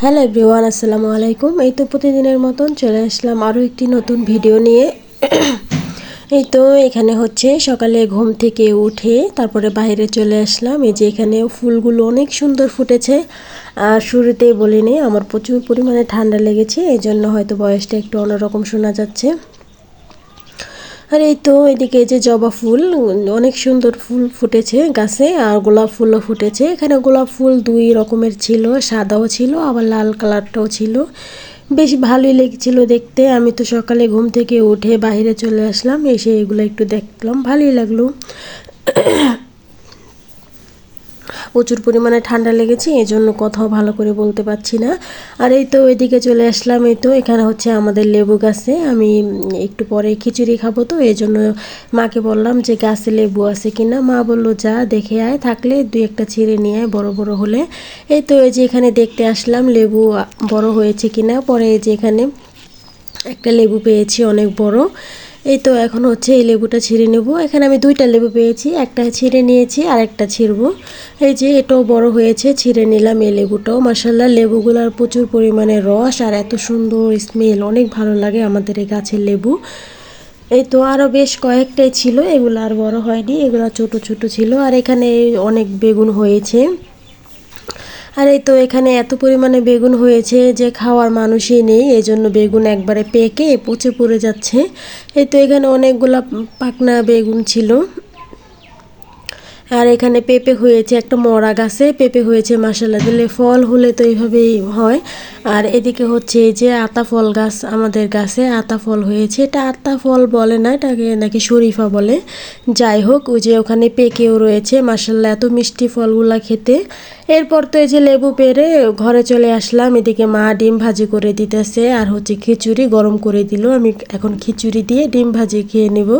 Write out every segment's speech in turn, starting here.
Hello everyone আসসালামু আলাইকুম এই তো প্রতিদিনের মতন চলে আসলাম আরও একটি নতুন ভিডিও নিয়ে। এই তো এখানে হচ্ছে সকালে ঘুম থেকে উঠে তারপরে বাইরে চলে আসলাম। এই যে এখানে ফুলগুলো অনেক সুন্দর ফুটেছে। আর শুরুতেই বলিনি, আমার প্রচুর পরিমাণে ঠান্ডা লেগেছে এই জন্য হয়তো বয়সটা একটু অন্যরকম শোনা যাচ্ছে। আর এই তো এদিকে যে জবা ফুল, অনেক সুন্দর ফুল ফুটেছে গাছে, আর গোলাপ ফুলও ফুটেছে। এখানে গোলাপ ফুল দুই রকমের ছিল, সাদাও ছিল, আবার লাল কালারটাও ছিল। বেশ ভালোই লেগেছিল দেখতে। আমি তো সকালে ঘুম থেকে উঠে বাহিরে চলে আসলাম, এসে এগুলো একটু দেখলাম, ভালোই লাগল। প্রচুর পরিমাণে ঠান্ডা লেগেছে এই জন্য কথাও ভালো করে বলতে পারছি না। আর এই তো ওইদিকে চলে আসলাম, এই তো এখানে হচ্ছে আমাদের লেবু গাছে। আমি একটু পরে খিচুড়ি খাব তো এই জন্য মাকে বললাম যে গাছে লেবু আছে কিনা। মা বলল, যা দেখে আয়, থাকলে দুই একটা ছিঁড়ে নিয়ে আয় বড় বড় হলে। এই তো এই যে এখানে দেখতে আসলাম লেবু বড় হয়েছে কিনা। পরে এই যে এখানে একটা লেবু পেয়েছি, অনেক বড়। এই তো এখন হচ্ছে এই লেবুটা ছিঁড়ে নেব। এখানে আমি দুইটা লেবু পেয়েছি, একটা ছিঁড়ে নিয়েছি আর একটা ছিঁড়ব। এই যে এটাও বড় হয়েছে, ছিঁড়ে নিলাম এই লেবুটাও। মাসাল্লাহ লেবুগুলার প্রচুর পরিমাণে রস আর এত সুন্দর স্মেল অনেক ভালো লাগে আমাদের এই গাছের লেবু। এই তো আরও বেশ কয়েকটাই ছিল, এগুলো আর বড় হয়নি, এগুলো ছোট ছোট ছিল। আর এখানে অনেক বেগুন হয়েছে। আর এই তো এখানে এত পরিমাণে বেগুন হয়েছে যে খাওয়ার মানুষই নেই এই জন্য বেগুন একবারে পেকে পচে পড়ে যাচ্ছে। এই তো এখানে অনেকগুলা পাকনা বেগুন ছিল। আর এখানে পেঁপে হয়েছে একটা মরা গাছে, পেঁপে হয়েছে মাসাল্লা দিলে ফল হলে তো এইভাবেই হয়। আর এদিকে হচ্ছে এই যে আতা ফল গাছ আমাদের গাছে, আতা ফল হয়েছে। এটা আতা ফল বলে না, এটাকে নাকি শরীফা বলে। যাই হোক, ওই যে ওখানে পেকেও রয়েছে মাসাল্লা এত মিষ্টি ফলগুলা খেতে। এরপর তো এই যে লেবু পেরে ঘরে চলে আসলাম, এদিকে মা ডিম ভাজি করে দিতেছে, আর হচ্ছে খিচুড়ি গরম করে দিল। আমি এখন খিচুড়ি দিয়ে ডিম ভাজি খেয়ে নেব।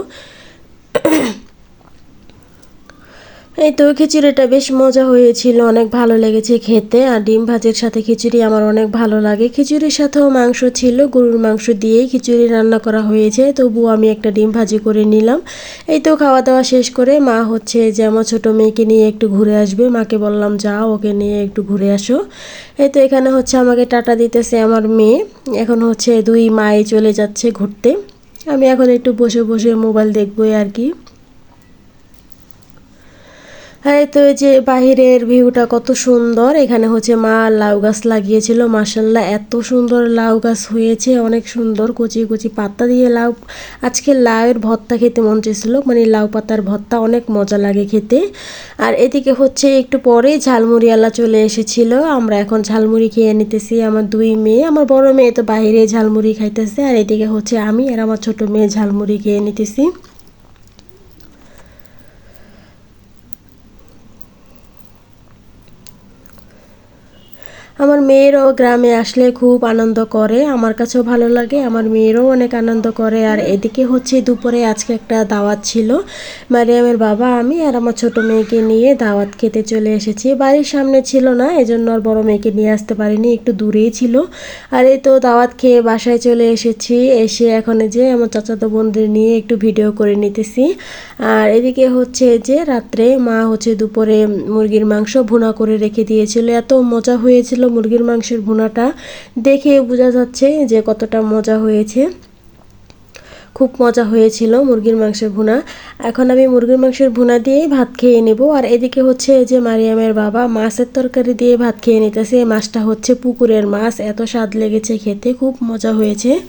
এই তো, খিচুড়িটা বেশ মজা হয়েছিল, অনেক ভালো লেগেছে খেতে। আর ডিম ভাজির সাথে খিচুড়ি আমার অনেক ভালো লাগে। খিচুড়ির সাথেও মাংস ছিল, গরুর মাংস দিয়েই খিচুড়ি রান্না করা হয়েছে। তবু আমি একটা ডিম ভাজি করে নিলাম। এই তো খাওয়া দাওয়া শেষ করে মা হচ্ছে যে আমার ছোটো মেয়েকে নিয়ে একটু ঘুরে আসবে। মাকে বললাম, যাও, ওকে নিয়ে একটু ঘুরে আসো। এই তো, এখানে হচ্ছে আমাকে টাটা দিতেছে আমার মেয়ে। এখন হচ্ছে দুই মায়ে চলে যাচ্ছে ঘুরতে। আমি এখন একটু বসে বসে মোবাইল দেখবই আর কি। হ্যাঁ তো যে বাহিরের ভিউটা কত সুন্দর। এখানে হচ্ছে মা লাউ গাছ লাগিয়েছিল। মাসাল্লাহ এত সুন্দর লাউ গাছ হয়েছে। অনেক সুন্দর, কচি কচি পাতা দিয়ে লাউ। আজকে লাউয়ের ভর্তা খেতে মন চেয়েছিল। মানে লাউ পাতার ভর্তা অনেক মজা লাগে খেতে। আর এদিকে হচ্ছে একটু পরে ঝালমুড়িওয়ালা চলে এসেছিল। আমরা এখন ঝালমুড়ি খেয়ে নিতেছি আমার দুই মেয়ে। আমার বড় মেয়ে তো বাইরে ঝালমুড়ি খাইতেছে। আর এদিকে হচ্ছে আমি আর আমার ছোট মেয়ে ঝালমুড়ি খেয়ে নিতেছি। আমার মেয়েরও গ্রামে আসলে খুব আনন্দ করে, আমার কাছেও ভালো লাগে, আমার মেয়েরও অনেক আনন্দ করে। আর এদিকে হচ্ছে দুপুরে আজকে একটা দাওয়াত ছিল, মারিয়ামের বাবা, আমি আর আমার ছোট মেয়েকে নিয়ে দাওয়াত খেতে চলে এসেছি। বাড়ির সামনে ছিল না, এজন্য আর বড় মেয়েকে নিয়ে আসতে পারিনি, একটু দূরেই ছিল। আর এই তো দাওয়াত খেয়ে বাসায় চলে এসেছি, এসে এখন যে আমার চাচাতো বোনদের নিয়ে একটু ভিডিও করে নিতেছি। আর এদিকে হচ্ছে যে রাত্রে মা হচ্ছে দুপুরে মুরগির মাংস ভুনা করে রেখে দিয়েছিল, এত মজা হয়েছিল মুরগির মাংসের ভুনাটা। দেখে বোঝা যাচ্ছে যে কতটা মজা হয়েছে। খুব মজা হয়েছিল মুরগির মাংসের ভুনা। এখন আমি মুরগির মাংসের ভুনা দিয়েই ভাত খেয়ে নেব। আর এদিকে হচ্ছে যে মারিয়ামের বাবা মাছের তরকারি দিয়ে ভাত খেয়ে নিতেছে। মাছটা হচ্ছে পুকুরের মাছ। এত স্বাদ লেগেছে খেতে। খুব মজা হয়েছে।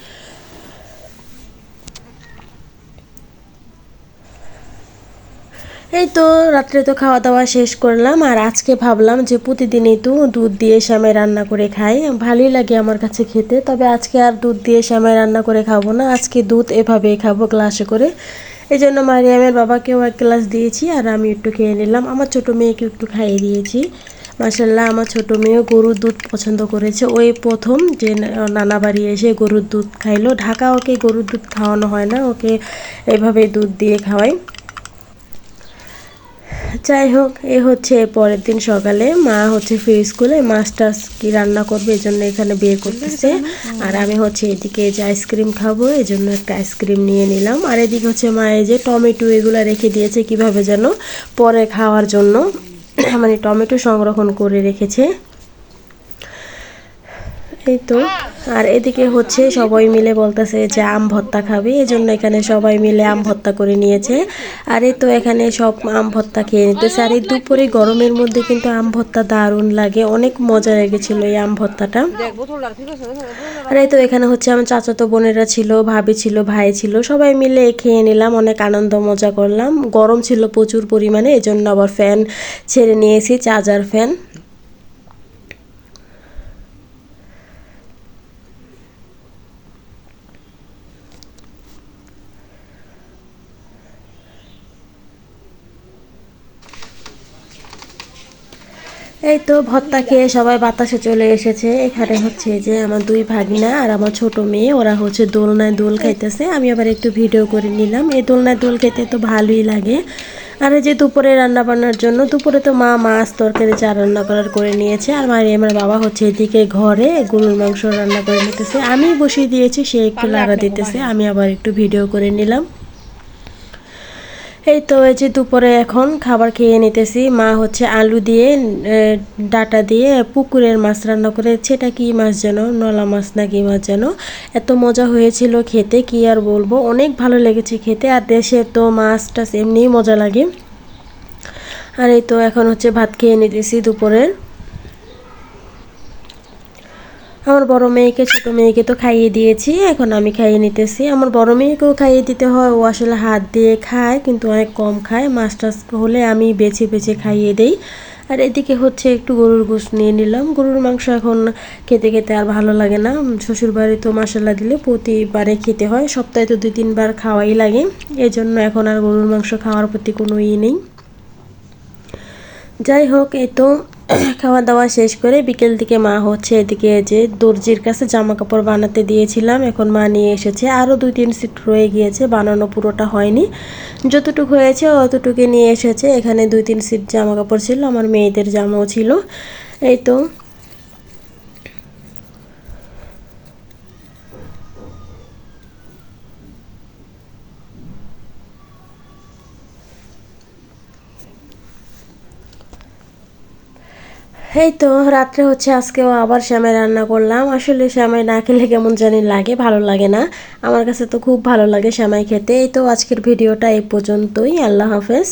এই তো রাত্রে তো খাওয়া দাওয়া শেষ করলাম, আর আজকে ভাবলাম যে প্রতিদিনই তো দুধ দিয়ে শ্যামাই রান্না করে খাই। ভালোই লাগে আমার কাছে খেতে, তবে আজকে আর দুধ দিয়ে শ্যামাই রান্না করে খাব না, আজকে দুধ এভাবেই খাব গ্লাসে করে। এই জন্য মারিয়ামের বাবাকেও এক গ্লাস দিয়েছি, আর আমি একটু খেয়ে নিলাম। আমার ছোটো মেয়েকে একটু খাইয়ে দিয়েছি। মাসাল্লাহ আমার ছোটো মেয়েও গরুর দুধ পছন্দ করেছে। ওই প্রথম যে নানা বাড়ি এসে গরুর দুধ খাইলো। ঢাকা ওকে গরুর দুধ খাওয়ানো হয় না, ওকে এভাবে দুধ দিয়ে খাওয়াই। যাই হোক, এ হচ্ছে পরের দিন সকালে। মা হচ্ছে ফ্রি স্কুলে মাস্টার্স কি রান্না করবে এই জন্য এখানে বিয়ে করতেছে। আর আমি হচ্ছে এদিকে যে আইসক্রিম খাব এই জন্য একটা আইসক্রিম নিয়ে নিলাম। আর এদিকে হচ্ছে মা এই যে টমেটো এগুলো রেখে দিয়েছে কীভাবে যেন পরে খাওয়ার জন্য। মানে টমেটো সংরক্ষণ করে রেখেছে। এই তো। আর এদিকে হচ্ছে সবাই মিলে বলতেছে যে আম ভর্তা খাবে এই জন্য এখানে সবাই মিলে আম ভর্তা করে নিয়েছে। আর এই তো এখানে সব আম ভর্তা খেয়ে নিতেছে। আর এই দুপুরে গরমের মধ্যে কিন্তু আম ভর্তা দারুণ লাগে, অনেক মজা লেগেছিল এই আম ভর্তাটা। আর এই তো এখানে হচ্ছে আমার চাচাতো বোনেরা ছিল, ভাবি ছিল, ভাই ছিল, সবাই মিলে খেয়ে নিলাম, অনেক আনন্দ মজা করলাম। গরম ছিল প্রচুর পরিমাণে এই জন্য আবার ফ্যান ছেড়ে নিয়েছি, চার্জার ফ্যান এই তো ভত্তা খেয়ে সবাই বাতাসে চলে এসেছে। এখানে হচ্ছে যে আমার দুই ভাগিনা আর আমার ছোট মেয়ে, ওরা হচ্ছে দোলনায় দোল খাইতেছে। আমি আবার একটু ভিডিও করে নিলাম। এই দোলনায় দোল খেতে তো ভালোই লাগে। আর যে দুপুরে রান্না বান্নার জন্য, দুপুরে তো মা মাছ তরকারি, চা রান্না করার করে নিয়েছে। আর মারি, আমার বাবা হচ্ছে এদিকে ঘরে গরুর মাংস রান্না করে নিতেছে। আমি বসিয়ে দিয়েছি, সে একটু লাগা দিতেছে। আমি আবার একটু ভিডিও করে নিলাম। এই তো এই যে দুপুরে এখন খাবার খেয়ে নিতেছি। মা হচ্ছে আলু দিয়ে ডাটা দিয়ে পুকুরের মাছ রান্না করে। সেটা কি মাছ যেন? নলা মাছ না কি মাছ যেন? এত মজা হয়েছিল খেতে, কি আর বলব? অনেক ভালো লেগেছে খেতে আর দেশে তো মাছ টাছ এমনিই মজা লাগে। আর এই তো এখন হচ্ছে ভাত খেয়ে নিতেছি দুপুরের। আমার বড় মেয়েকে, ছোট মেয়েকে তো খাইয়ে দিয়েছি, এখন আমি খাইয়ে নিতেছি। আমার বড় মেয়েকেও খাইয়ে দিতে হয়, ও আসলে হাত দিয়ে খায়, কিন্তু অনেক কম খায়। মাছ টাছ হলে আমি বেছে বেছে খাইয়ে দেই। আর এদিকে হচ্ছে একটু গরুর গোশ নিয়ে নিলাম। গরুর মাংস এখন খেতে খেতে আর ভালো লাগে না। শ্বশুর বাড়ি তো মশলা দিলে প্রতিবারে খেতে হয়, সপ্তাহে তো দুই তিনবার খাওয়াই লাগে। এই জন্য এখন আর গরুর মাংস খাওয়ার প্রতি কোনো ই নেই। যাই হোক এ তো খাওয়া দাওয়া শেষ করে বিকেল দিকে মা হচ্ছে এদিকে যে দর্জির কাছে জামা কাপড় বানাতে দিয়েছিলাম। এখন মা নিয়ে এসেছে। আরও দুই তিন সিট রয়ে গিয়েছে। বানানো পুরোটা হয়নি। যতটুকু হয়েছে অতটুকু নিয়ে এসেছে। এখানে দুই তিন সিট জামা কাপড় ছিল। আমার মেয়েদের জামাও ছিল। এই তো এই তো, রাত্রে হচ্ছে আজকেও আবার শ্যামাই রান্না করলাম। আসলে শ্যামাই না খেলে কেমন জানি লাগে, ভালো লাগে না। আমার কাছে তো খুব ভালো লাগে শ্যামাই খেতে। এই তো আজকের ভিডিওটা এই পর্যন্তই। আল্লাহ হাফেজ।